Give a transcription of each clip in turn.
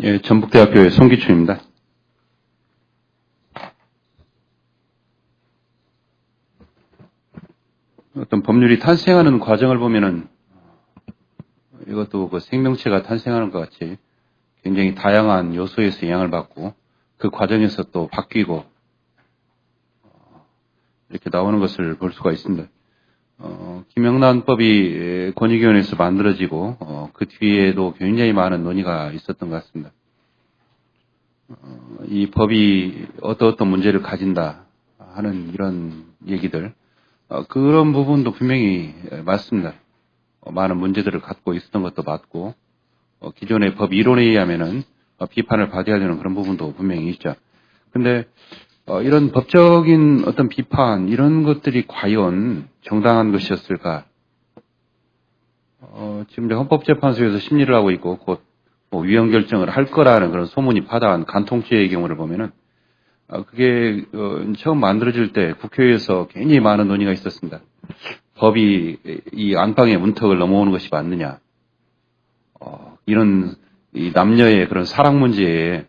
예, 전북대학교의 송기춘입니다. 어떤 법률이 탄생하는 과정을 보면은 이것도 그 생명체가 탄생하는 것 같이 굉장히 다양한 요소에서 영향을 받고 그 과정에서 또 바뀌고 어, 이렇게 나오는 것을 볼 수가 있습니다. 어, 김영란법이 권익위원회에서 만들어지고 어, 그 뒤에도 굉장히 많은 논의가 있었던 것 같습니다. 어, 이 법이 어떤 어떤 문제를 가진다 하는 이런 얘기들 어, 그런 부분도 분명히 맞습니다. 어, 많은 문제들을 갖고 있었던 것도 맞고 어, 기존의 법 이론에 의하면은 어, 비판을 받아야 되는 그런 부분도 분명히 있죠. 근데 어, 이런 법적인 어떤 비판 이런 것들이 과연 정당한 것이었을까? 어, 지금 헌법재판소에서 심리를 하고 있고 곧 뭐 위헌 결정을 할 거라는 그런 소문이 파다한 간통죄의 경우를 보면은 아, 그게 어, 처음 만들어질 때 국회에서 굉장히 많은 논의가 있었습니다. 법이 이 안방의 문턱을 넘어오는 것이 맞느냐? 어, 이런 이 남녀의 그런 사랑 문제에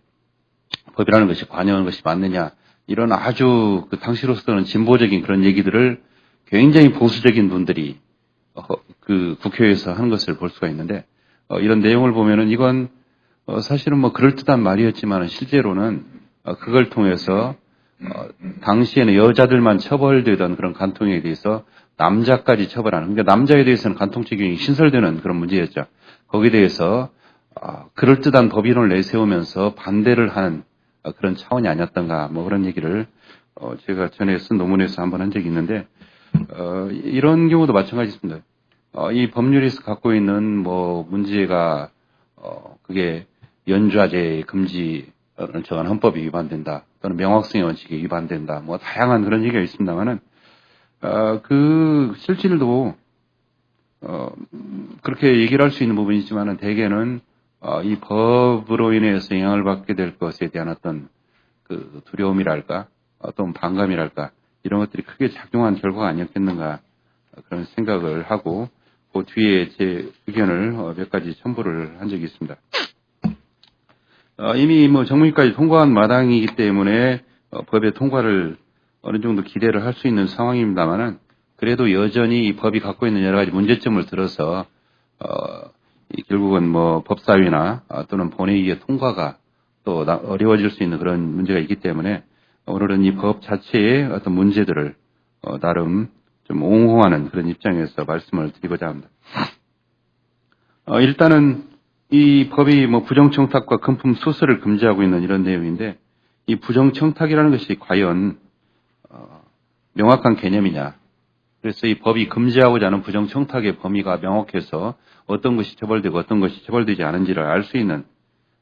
법이라는 것이 관여하는 것이 맞느냐? 이런 아주 그 당시로서는 진보적인 그런 얘기들을 굉장히 보수적인 분들이 어, 그 국회에서 하는 것을 볼 수가 있는데 어, 이런 내용을 보면은 이건 어, 사실은 뭐 그럴듯한 말이었지만 실제로는 어, 그걸 통해서 어, 당시에는 여자들만 처벌되던 그런 간통에 대해서 남자까지 처벌하는 그러니까 남자에 대해서는 간통 적용이 신설되는 그런 문제였죠. 거기에 대해서 어, 그럴듯한 법인을 내세우면서 반대를 하는 어, 그런 차원이 아니었던가 뭐 그런 얘기를 어, 제가 전에 쓴 논문에서 한번 한 적이 있는데 어, 이런 경우도 마찬가지입니다. 어, 이 법률에서 갖고 있는 뭐 문제가 어, 그게 연좌제 금지를 정한 헌법이 위반된다 또는 명확성의 원칙에 위반된다 뭐 다양한 그런 얘기가 있습니다만은 어, 그 실질도 어, 그렇게 얘기를 할 수 있는 부분이 있지만은 대개는 어, 이 법으로 인해서 영향을 받게 될 것에 대한 어떤 그 두려움이랄까 어떤 반감이랄까 이런 것들이 크게 작용한 결과가 아니었겠는가 그런 생각을 하고 그 뒤에 제 의견을 어, 몇 가지 첨부를 한 적이 있습니다. 어, 이미 뭐 정무위까지 통과한 마당이기 때문에 어, 법의 통과를 어느 정도 기대를 할 수 있는 상황입니다만은 그래도 여전히 이 법이 갖고 있는 여러 가지 문제점을 들어서 어, 이 결국은 뭐 법사위나 아, 또는 본회의의 통과가 또 나- 어려워질 수 있는 그런 문제가 있기 때문에 오늘은 이 법 자체의 어떤 문제들을 어, 나름 좀 옹호하는 그런 입장에서 말씀을 드리고자 합니다. 어, 일단은 이 법이 뭐 부정청탁과 금품 수수를 금지하고 있는 이런 내용인데 이 부정청탁이라는 것이 과연 어, 명확한 개념이냐? 그래서 이 법이 금지하고자 하는 부정청탁의 범위가 명확해서 어떤 것이 처벌되고 어떤 것이 처벌되지 않은지를 알 수 있는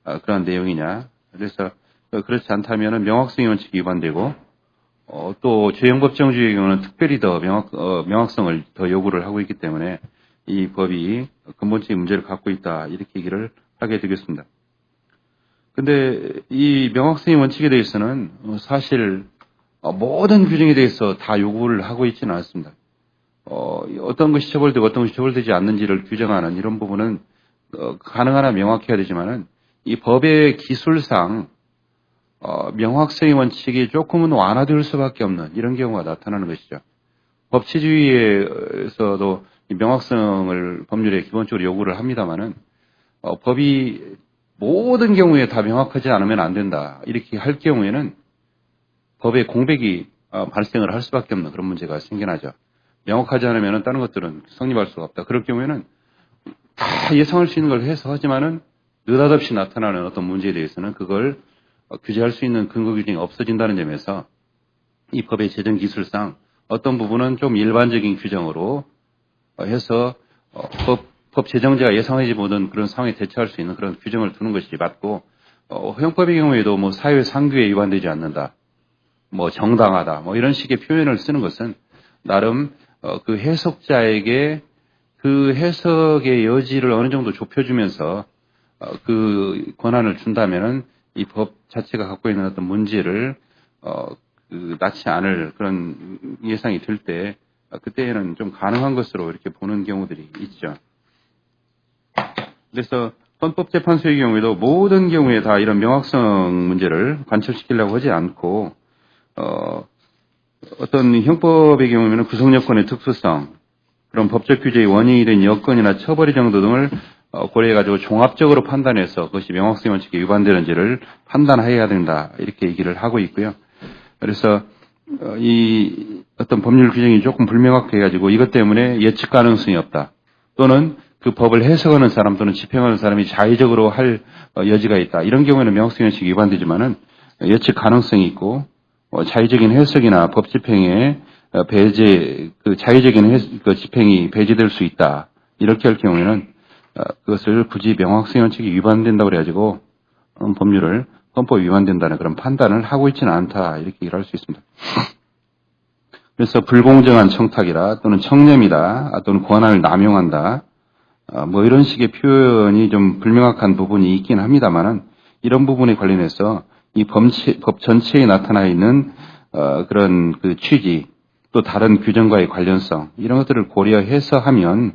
어, 그런 내용이냐? 그래서 어, 그렇지 않다면 명확성의 원칙이 위반되고 어, 또 죄형법정주의 경우는 특별히 더 명확, 어, 명확성을 더 요구를 하고 있기 때문에 이 법이 근본적인 문제를 갖고 있다 이렇게 얘기를 하게 되겠습니다. 근데 이 명확성의 원칙에 대해서는 어, 사실 어, 모든 규정에 대해서 다 요구를 하고 있지는 않습니다. 어, 어떤 것이 처벌되고 어떤 것이 처벌되지 않는지를 규정하는 이런 부분은 어, 가능하나 명확해야 되지만은 이 법의 기술상 어, 명확성의 원칙이 조금은 완화될 수밖에 없는 이런 경우가 나타나는 것이죠. 법치주의에서도 이 명확성을 법률에 기본적으로 요구를 합니다만은 어, 법이 모든 경우에 다 명확하지 않으면 안 된다 이렇게 할 경우에는 법의 공백이 어, 발생을 할 수밖에 없는 그런 문제가 생겨나죠. 명확하지 않으면 다른 것들은 성립할 수가 없다. 그럴 경우에는 다 예상할 수 있는 걸 해서 하지만은 느닷없이 나타나는 어떤 문제에 대해서는 그걸 어, 규제할 수 있는 근거 규정이 없어진다는 점에서 이 법의 제정 기술상 어떤 부분은 좀 일반적인 규정으로 어, 해서 어, 법, 법 제정자가 예상하지 못한 그런 상황에 대처할 수 있는 그런 규정을 두는 것이 맞고 어, 형법의 경우에도 뭐 사회 상규에 위반되지 않는다, 뭐 정당하다, 뭐 이런 식의 표현을 쓰는 것은 나름 어, 그 해석자에게 그 해석의 여지를 어느 정도 좁혀주면서 어, 그 권한을 준다면은 이 법 자체가 갖고 있는 어떤 문제를 어, 그 낳지 않을 그런 예상이 들 때 그때는 좀 가능한 것으로 이렇게 보는 경우들이 있죠. 그래서 헌법재판소의 경우에도 모든 경우에 다 이런 명확성 문제를 관철시키려고 하지 않고 어, 어떤 형법의 경우에는 구성요건의 특수성, 그런 법적 규제의 원인이 된 여건이나 처벌의 정도 등을 어, 고려해가지고 종합적으로 판단해서 그것이 명확성 원칙에 위반되는지를 판단해야 된다 이렇게 얘기를 하고 있고요. 그래서 어, 이 어떤 법률 규정이 조금 불명확해 가지고 이것 때문에 예측 가능성이 없다. 또는 그 법을 해석하는 사람 또는 집행하는 사람이 자의적으로 할 어, 여지가 있다. 이런 경우에는 명확성 원칙이 위반되지만은 예측 가능성이 있고 어, 자의적인 해석이나 법 집행에 어, 배제 그 자의적인 해- 그 집행이 배제될 수 있다. 이렇게 할 경우에는 어, 그것을 굳이 명확성 원칙이 위반된다고 그래가지고 음, 법률을 헌법 위반된다는 그런 판단을 하고 있지는 않다 이렇게 얘기를 할수 있습니다. 그래서 불공정한 청탁이라 또는 청렴이다 아, 또는 권한을 남용한다 아, 뭐 이런 식의 표현이 좀 불명확한 부분이 있긴 합니다만은 이런 부분에 관련해서 이 범체- 법 전체에 나타나 있는 어, 그런 그 취지 또 다른 규정과의 관련성 이런 것들을 고려해서 하면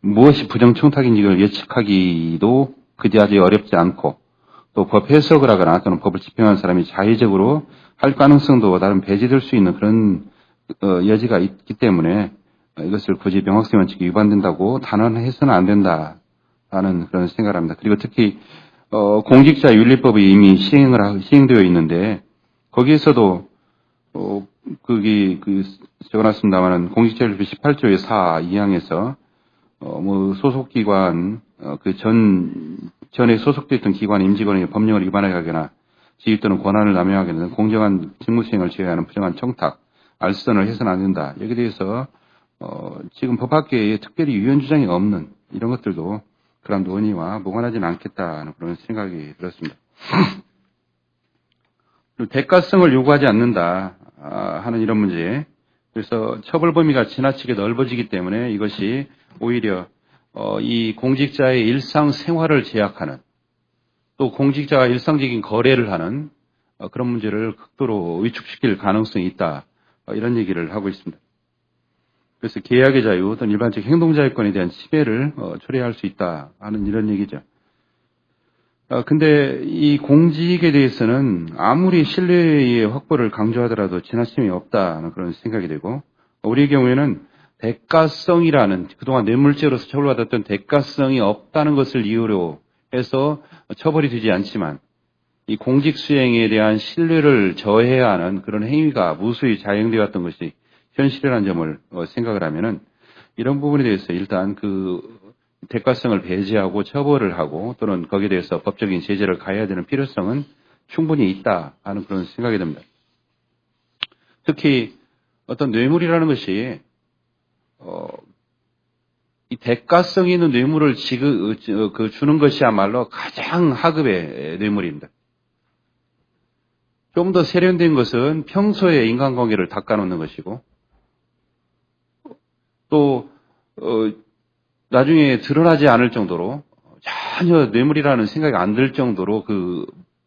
무엇이 부정청탁인지를 예측하기도 그다지 어렵지 않고 또 법 해석을 하거나 또는 법을 집행하는 사람이 자의적으로 할 가능성도 다른 배제될 수 있는 그런 어, 여지가 있기 때문에 어, 이것을 굳이 명확성 원칙이 위반된다고 단언해서는 안 된다라는 그런 생각을 합니다. 그리고 특히 어, 공직자 윤리법이 이미 시행을 하- 시행되어 있는데 거기에서도 어, 그게 그 적어놨습니다만은 공직자윤리법 18조의 4 2항에서 어, 뭐 소속기관 어, 그전 전에 소속되어 있던 기관 임직원에게 법령을 위반하거나 지위 또는 권한을 남용하거나 공정한 직무 수행을 제외하는 부정한 청탁, 알선을 해서는 안 된다. 여기에 대해서 어, 지금 법학계에 특별히 유연 주장이 없는 이런 것들도 그런 논의와 무관하지는 않겠다는 그런 생각이 들었습니다. 대가성을 요구하지 않는다 아, 하는 이런 문제. 그래서 처벌 범위가 지나치게 넓어지기 때문에 이것이 오히려 어, 이 공직자의 일상 생활을 제약하는 또 공직자가 일상적인 거래를 하는 어, 그런 문제를 극도로 위축시킬 가능성이 있다. 어, 이런 얘기를 하고 있습니다. 그래서 계약의 자유 또는 일반적 행동자유권에 대한 침해를 어, 초래할 수 있다 하는 이런 얘기죠. 어, 근데 이 공직에 대해서는 아무리 신뢰의 확보를 강조하더라도 지나침이 없다는 그런 생각이 되고 우리의 경우에는 대가성이라는 그동안 뇌물죄로서 처벌받았던 대가성이 없다는 것을 이유로 해서 처벌이 되지 않지만 이 공직 수행에 대한 신뢰를 저해야 하는 그런 행위가 무수히 자행되어 왔던 것이 현실이라는 점을 어, 생각을 하면은 이런 부분에 대해서 일단 그 대가성을 배제하고 처벌을 하고 또는 거기에 대해서 법적인 제재를 가해야 되는 필요성은 충분히 있다 하는 그런 생각이 듭니다. 특히 어떤 뇌물이라는 것이 어, 이 대가성 있는 뇌물을 지그, 어, 그 주는 것이야말로 가장 하급의 뇌물입니다. 좀 더 세련된 것은 평소에 인간관계를 닦아놓는 것이고 또 어, 나중에 드러나지 않을 정도로 전혀 뇌물이라는 생각이 안 들 정도로 그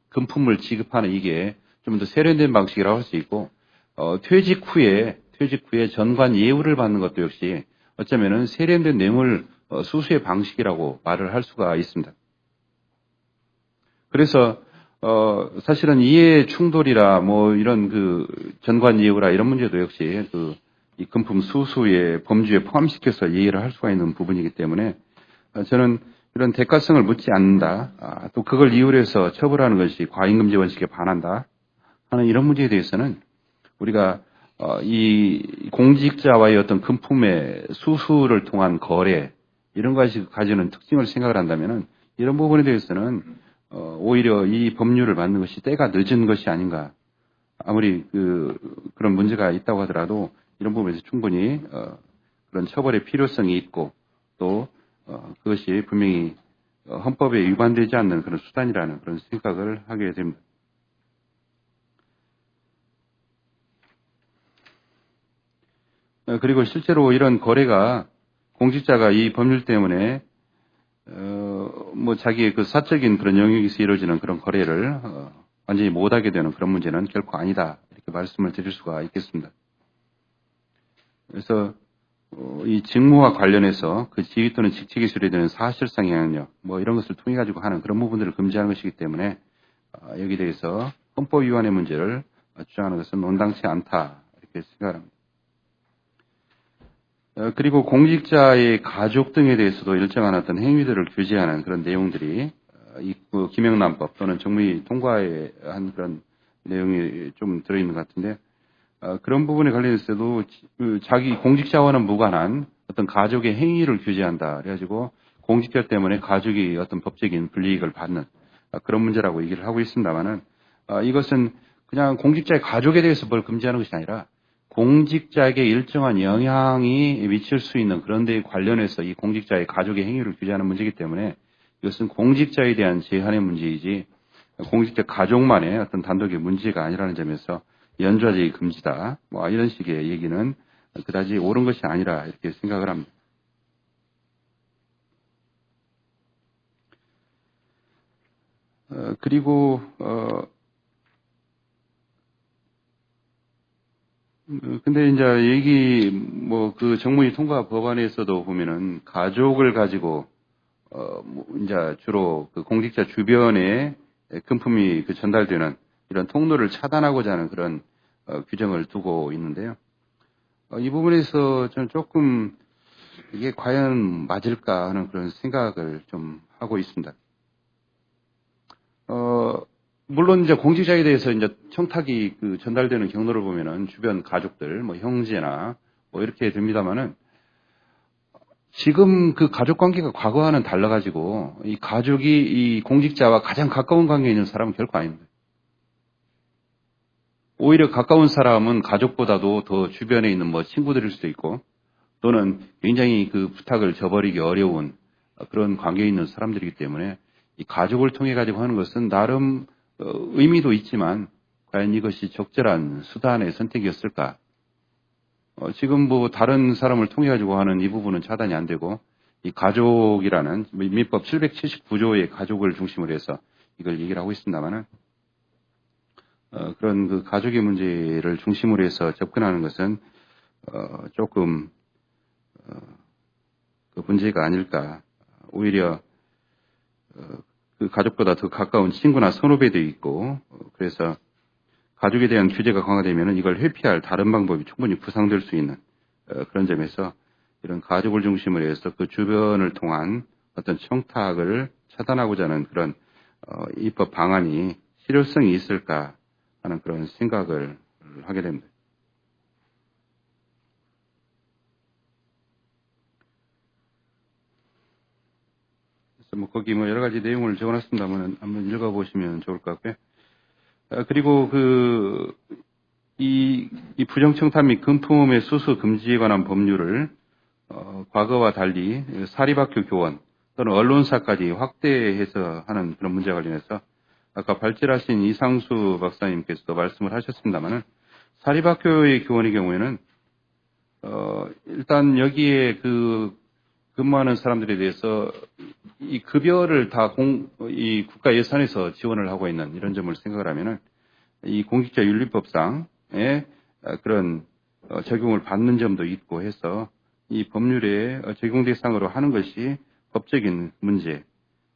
금품을 지급하는 이게 좀 더 세련된 방식이라고 할 수 있고 어, 퇴직 후에 퇴직 후에 전관 예우를 받는 것도 역시 어쩌면은 세련된 뇌물 어, 수수의 방식이라고 말을 할 수가 있습니다. 그래서 어, 사실은 이해 충돌이라 뭐 이런 그 전관 예우라 이런 문제도 역시 그이 금품 수수의 범주에 포함시켜서 이해를 할 수가 있는 부분이기 때문에 어, 저는 이런 대가성을 묻지 않는다. 아, 또 그걸 이유로 해서 처벌하는 것이 과잉금지 원칙에 반한다. 하는 이런 문제에 대해서는 우리가 어, 이 공직자와의 어떤 금품의 수수를 통한 거래 이런 것이 가지는 특징을 생각을 한다면은 이런 부분에 대해서는 어, 오히려 이 법률을 만든 것이 때가 늦은 것이 아닌가. 아무리 그 그런 문제가 있다고 하더라도 이런 부분에서 충분히 어, 그런 처벌의 필요성이 있고 또 어, 그것이 분명히 어, 헌법에 위반되지 않는 그런 수단이라는 그런 생각을 하게 됩니다. 어, 그리고 실제로 이런 거래가 공직자가 이 법률 때문에 어, 뭐 자기의 그 사적인 그런 영역에서 이루어지는 그런 거래를 어, 완전히 못하게 되는 그런 문제는 결코 아니다 이렇게 말씀을 드릴 수가 있겠습니다. 그래서 어, 이 직무와 관련해서 그 지위 또는 직책이 수리되는 사실상 영향력 뭐 이런 것을 통해 가지고 하는 그런 부분들을 금지하는 것이기 때문에 어, 여기 대해서 헌법 위반의 문제를 주장하는 것은 논당치 않다 이렇게 생각합니다. 어, 그리고 공직자의 가족 등에 대해서도 일정한 어떤 행위들을 규제하는 그런 내용들이 어, 이그 김영란법 또는 정무위 통과에 한 그런 내용이 좀 들어있는 것 같은데 어, 그런 부분에 관련해서도 지- 그 자기 공직자와는 무관한 어떤 가족의 행위를 규제한다. 그래가지고 공직자 때문에 가족이 어떤 법적인 불이익을 받는 어, 그런 문제라고 얘기를 하고 있습니다만은 어, 이것은 그냥 공직자의 가족에 대해서 뭘 금지하는 것이 아니라 공직자에게 일정한 영향이 미칠 수 있는 그런 데에 관련해서 이 공직자의 가족의 행위를 규제하는 문제이기 때문에 이것은 공직자에 대한 제한의 문제이지 공직자 가족만의 어떤 단독의 문제가 아니라는 점에서 연좌제의 금지다. 뭐 이런 식의 얘기는 그다지 옳은 것이 아니라 이렇게 생각을 합니다. 어, 그리고 어, 음, 근데 이제 얘기 뭐 그 정무위 통과 법안에서도 보면은 가족을 가지고 어 뭐 이제 주로 그 공직자 주변에 금품이 그 전달되는 이런 통로를 차단하고자 하는 그런 어, 규정을 두고 있는데요. 어, 이 부분에서 저는 조금 이게 과연 맞을까 하는 그런 생각을 좀 하고 있습니다. 어, 물론 이제 공직자에 대해서 이제 청탁이 그 전달되는 경로를 보면은 주변 가족들, 뭐 형제나 뭐 이렇게 됩니다만은 지금 그 가족 관계가 과거와는 달라가지고 이 가족이 이 공직자와 가장 가까운 관계에 있는 사람은 결코 아닙니다. 오히려 가까운 사람은 가족보다도 더 주변에 있는 뭐 친구들일 수도 있고 또는 굉장히 그 부탁을 저버리기 어려운 그런 관계에 있는 사람들이기 때문에 이 가족을 통해 가지고 하는 것은 나름 어, 의미도 있지만 과연 이것이 적절한 수단의 선택이었을까? 어, 지금 뭐 다른 사람을 통해 가지고 하는 이 부분은 차단이 안 되고 이 가족이라는 민법 779조의 가족을 중심으로 해서 이걸 얘기를 하고 있습니다만은 어, 그런 그 가족의 문제를 중심으로 해서 접근하는 것은 어, 조금 어, 그 문제가 아닐까. 오히려 어, 그 가족보다 더 가까운 친구나 선후배도 있고 어, 그래서 가족에 대한 규제가 강화되면 이걸 회피할 다른 방법이 충분히 구상될 수 있는 어, 그런 점에서 이런 가족을 중심으로 해서 그 주변을 통한 어떤 청탁을 차단하고자 하는 그런 어, 입법 방안이 실효성이 있을까 하는 그런 생각을 하게 됩니다. 그래서 뭐 거기 뭐 여러 가지 내용을 적어놨습니다만 한번 읽어보시면 좋을 것 같고요. 어, 그리고 그, 이, 이 부정청탁 및 금품의 수수 금지에 관한 법률을 어, 과거와 달리 사립학교 교원 또는 언론사까지 확대해서 하는 그런 문제와 관련해서 아까 발제하신 이상수 박사님께서도 말씀을 하셨습니다만은 사립학교의 교원의 경우에는 어, 일단 여기에 그 근무하는 사람들에 대해서 이 급여를 다 공, 이 국가 예산에서 지원을 하고 있는 이런 점을 생각을 하면은 이 공직자 윤리법상의 그런 어, 적용을 받는 점도 있고 해서 이 법률에 적용 대상으로 하는 것이 법적인 문제,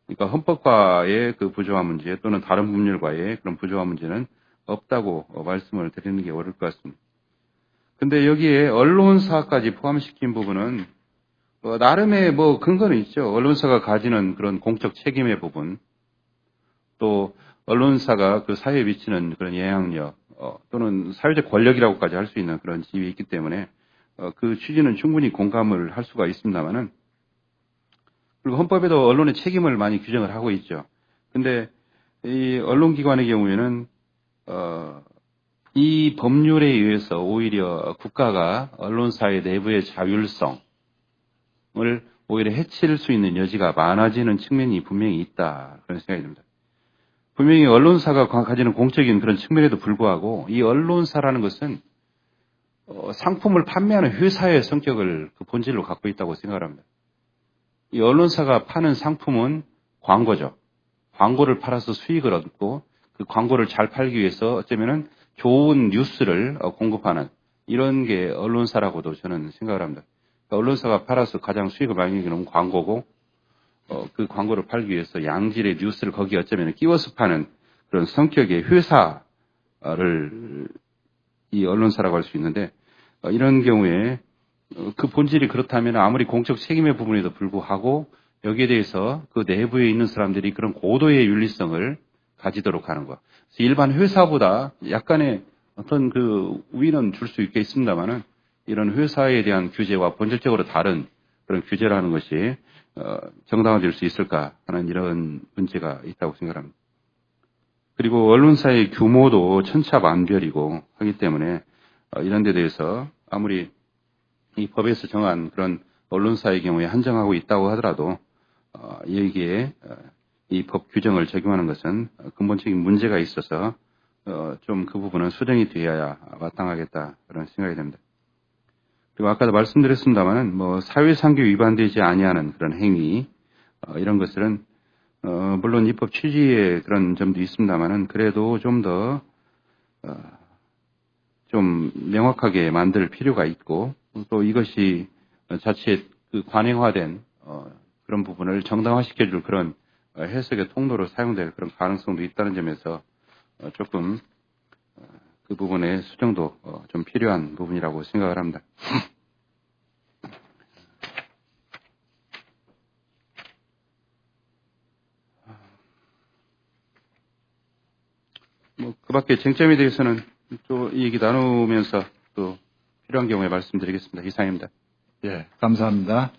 그러니까 헌법과의 그 부조화 문제 또는 다른 법률과의 그런 부조화 문제는 없다고 어, 말씀을 드리는 게 옳을 것 같습니다. 근데 여기에 언론사까지 포함시킨 부분은 어, 나름의 뭐 근거는 있죠. 언론사가 가지는 그런 공적 책임의 부분, 또 언론사가 그 사회에 미치는 그런 영향력 어, 또는 사회적 권력이라고까지 할 수 있는 그런 지위가 있기 때문에 어, 그 취지는 충분히 공감을 할 수가 있습니다만은 그리고 헌법에도 언론의 책임을 많이 규정을 하고 있죠. 근데 이 언론기관의 경우에는 어, 이 법률에 의해서 오히려 국가가 언론사의 내부의 자율성을 오히려 해칠 수 있는 여지가 많아지는 측면이 분명히 있다 그런 생각이 듭니다. 분명히 언론사가 가지는 공적인 그런 측면에도 불구하고 이 언론사라는 것은 어, 상품을 판매하는 회사의 성격을 그 본질로 갖고 있다고 생각을 합니다. 이 언론사가 파는 상품은 광고죠. 광고를 팔아서 수익을 얻고 그 광고를 잘 팔기 위해서 어쩌면은 좋은 뉴스를 어, 공급하는 이런 게 언론사라고도 저는 생각을 합니다. 언론사가 팔아서 가장 수익을 많이 내는 광고고 어, 그 광고를 팔기 위해서 양질의 뉴스를 거기에 어쩌면 끼워서 파는 그런 성격의 회사를 이 언론사라고 할 수 있는데 어, 이런 경우에 어, 그 본질이 그렇다면 아무리 공적 책임의 부분에도 불구하고 여기에 대해서 그 내부에 있는 사람들이 그런 고도의 윤리성을 가지도록 하는 것. 일반 회사보다 약간의 어떤 그 우위는 줄 수 있겠습니다만은 이런 회사에 대한 규제와 본질적으로 다른 그런 규제라는 것이 어, 정당화될 수 있을까 하는 이런 문제가 있다고 생각합니다. 그리고 언론사의 규모도 천차만별이고 하기 때문에 어, 이런 데 대해서 아무리 이 법에서 정한 그런 언론사의 경우에 한정하고 있다고 하더라도 어, 여기에 이법 규정을 적용하는 것은 근본적인 문제가 있어서 어, 좀 그 부분은 수정이 되어야 마땅하겠다 그런 생각이 됩니다. 그리고 아까도 말씀드렸습니다만은 뭐 사회상규 위반되지 아니하는 그런 행위 어, 이런 것들은 어, 물론 입법 취지에 그런 점도 있습니다만은 그래도 좀더 어, 좀 명확하게 만들 필요가 있고 또 이것이 자칫 그 관행화된 어, 그런 부분을 정당화시켜줄 그런 어, 해석의 통로로 사용될 그런 가능성도 있다는 점에서 어, 조금 어, 그 부분의 수정도 어, 좀 필요한 부분이라고 생각을 합니다. 뭐, 그 밖에 쟁점에 대해서는 또 이 얘기 나누면서 또 필요한 경우에 말씀드리겠습니다. 이상입니다. 예, 감사합니다.